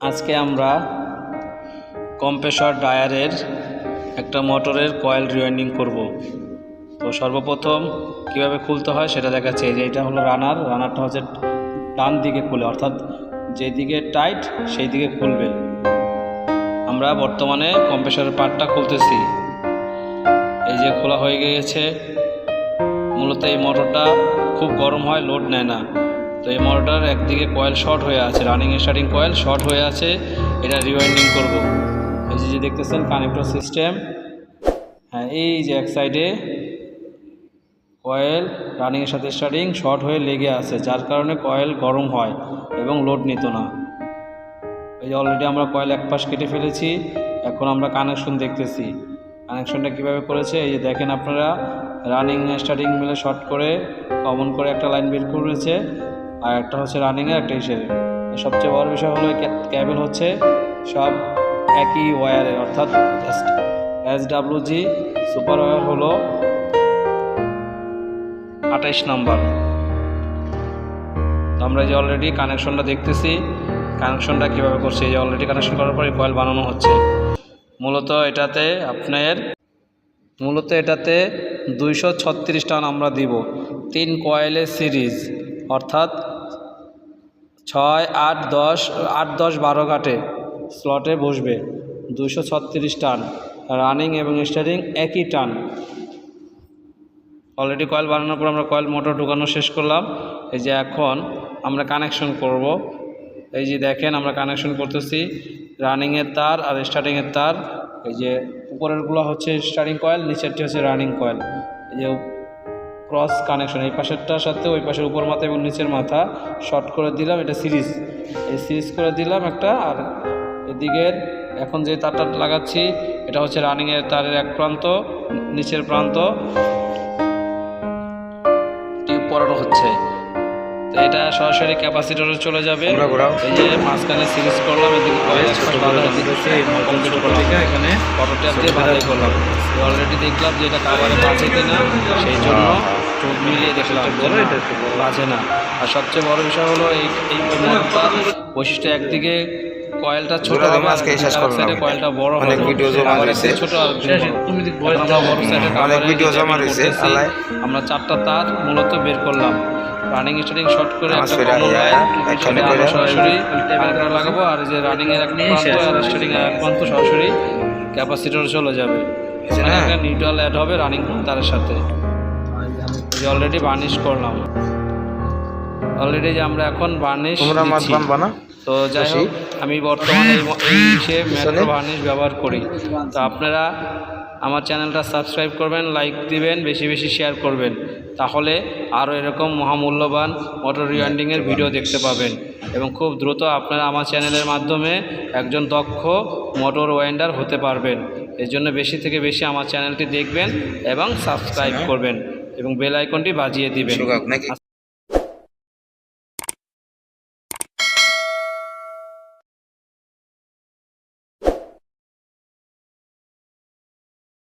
আজকে আমরা কম্প্রেসর ডায়ারের একটা মোটরের কয়েল রিওয়াইন্ডিং করব। তো সর্বপ্রথম কীভাবে খুলতে হয় সেটা দেখাচ্ছে। যে এটা হলো রানার, রানারটা হচ্ছে ডান দিকে খুলে, অর্থাৎ যেদিকে টাইট সেই দিকে খুলবে। আমরা বর্তমানে কম্প্রেসরের পার্টটা খুলতেছি। এই যে খোলা হয়ে গিয়েছে। মূলত এই মোটরটা খুব গরম হয়, লোড নেয় না। তো এই মোটরটার একদিকে কয়েল শর্ট হয়ে আছে রানিং স্টার্টিং কয়েল শর্ট হয়ে আছে, এটা রিওয়াইন্ডিং করব। এই যে দেখতেছেন কানেক্টর সিস্টেম হ্যাঁ এই যে এক সাইডে কয়েল রানিংয়ের সাথে স্টার্টিং শর্ট হয়ে লেগে আছে, যার কারণে কয়েল গরম হয় এবং লোড নিত না। এই যে অলরেডি আমরা কয়েল এক পাশ কেটে ফেলেছি, এখন আমরা কানেকশন দেখতেছি। কানেকশনটা কীভাবে করেছে? এই যে দেখেন আপনারা রানিং স্টার্টিং মিলে শর্ট করে কমন করে একটা লাইন বের করেছে। আর একটা হচ্ছে রানিংয়ের একটা হিসেবে। সবচেয়ে বড় বিষয় হলো ক্যাবেল হচ্ছে সব একই ওয়্যারের অর্থাৎ S W G super wire হলো আঠাইশ নাম্বার আমরা যে অলরেডি কানেকশনটা দেখতেছি কানেকশনটা কীভাবে করছে, এই যে অলরেডি কানেকশন করার পরে কয়েল বানানো হচ্ছে। মূলত এটাতে আপনার, মূলত এটাতে দুইশো ছত্রিশ টান আমরা দিব। তিন কয়েলের সিরিজ অর্থাৎ ছয় আট দশ আট দশ বারো ঘাটে স্লটে বসবে। দুশো ছত্রিশ টান। রানিং এবং স্টারিং একই টান। অলরেডি কয়েল বানানোর পর আমরা কয়েল মোটর ঢুকানো শেষ করলাম। এই যে এখন আমরা কানেকশন করব। এই যে দেখেন আমরা কানেকশন করতেছি। রানিংয়ের তার আর স্টার্টিংয়ের তার। এই যে উপরেরগুলো হচ্ছে স্টার্টিং কয়েল নিচেরটি হচ্ছে রানিং কয়েল এই যে ক্রস কানেকশন এই পাশেরটার সাথে ওই পাশের উপর মাথা এবং নিচের মাথা শর্ট করে দিলাম এটা সিরিজ। এই সিরিজ করে দিলাম একটা আর এদিকের এখন যে তারটা লাগাচ্ছি এটা হচ্ছে রানিংয়ের তারের এক প্রান্ত নিচের প্রান্ত। টিউব পরানো হচ্ছে। তো এটা সরাসরি ক্যাপাসিটরে চলে যাবে। এই যে মাঝখানে সিরিজ করলাম এদিকে এখানে ফটো ট্যাপ দিয়ে বাঁধাই করলাম। অলরেডি দেখলাম যে এটা কাভারে বাজে কিনা সেই জন্য চোখ মিলিয়ে বাজে না। আর সবচেয়ে বড় বিষয় হলো এই এই বৈশিষ্ট্য একদিকে কয়েলটা ছোট হবে আজকে শেষ। কয়েলটা বড় অনেক ভিডিও জমা রয়েছে। ছোট অনেক ভিডিও জমা রয়েছে, আমরা চারটা তার মূলত বের করলাম। রানিং স্টার্টিং শর্ট করে। সরাসরি লাগাবো। আর যে রানিং এর এক প্রান্ত স্টার্টিং এর এক প্রান্ত সরাসরি ক্যাপাসিটর চলে যাবে। নিউট্রাল অ্যাড হবে রানিং তারের সাথে। যে অলরেডি বার্নিশ করলাম। অলরেডি যে আমরা এখন বার্নিশ তোমরা মাছ দিচ্ছি। বানবা না? তো যাই হোক আমি বর্তমানে এই ম- এই হিসেবে ম্যাট্রো ভার্নিশ ব্যবহার করি। তো আপনারা আমার চ্যানেলটা সাবস্ক্রাইব করবেন লাইক দিবেন বেশি বেশি শেয়ার করবেন। তাহলে আরও এরকম মহামূল্যবান মোটর রিওয়ান্ডিংয়ের ভিডিও দেখতে পাবেন। এবং খুব দ্রুত আপনারা আমার চ্যানেলের মাধ্যমে একজন দক্ষ মোটর ওয়েন্ডার হতে পারবেন। এর জন্য বেশি থেকে বেশি আমার চ্যানেলটি দেখবেন এবং সাবস্ক্রাইব করবেন। এবং বেল আইকনটি বাজিয়ে দিবেন।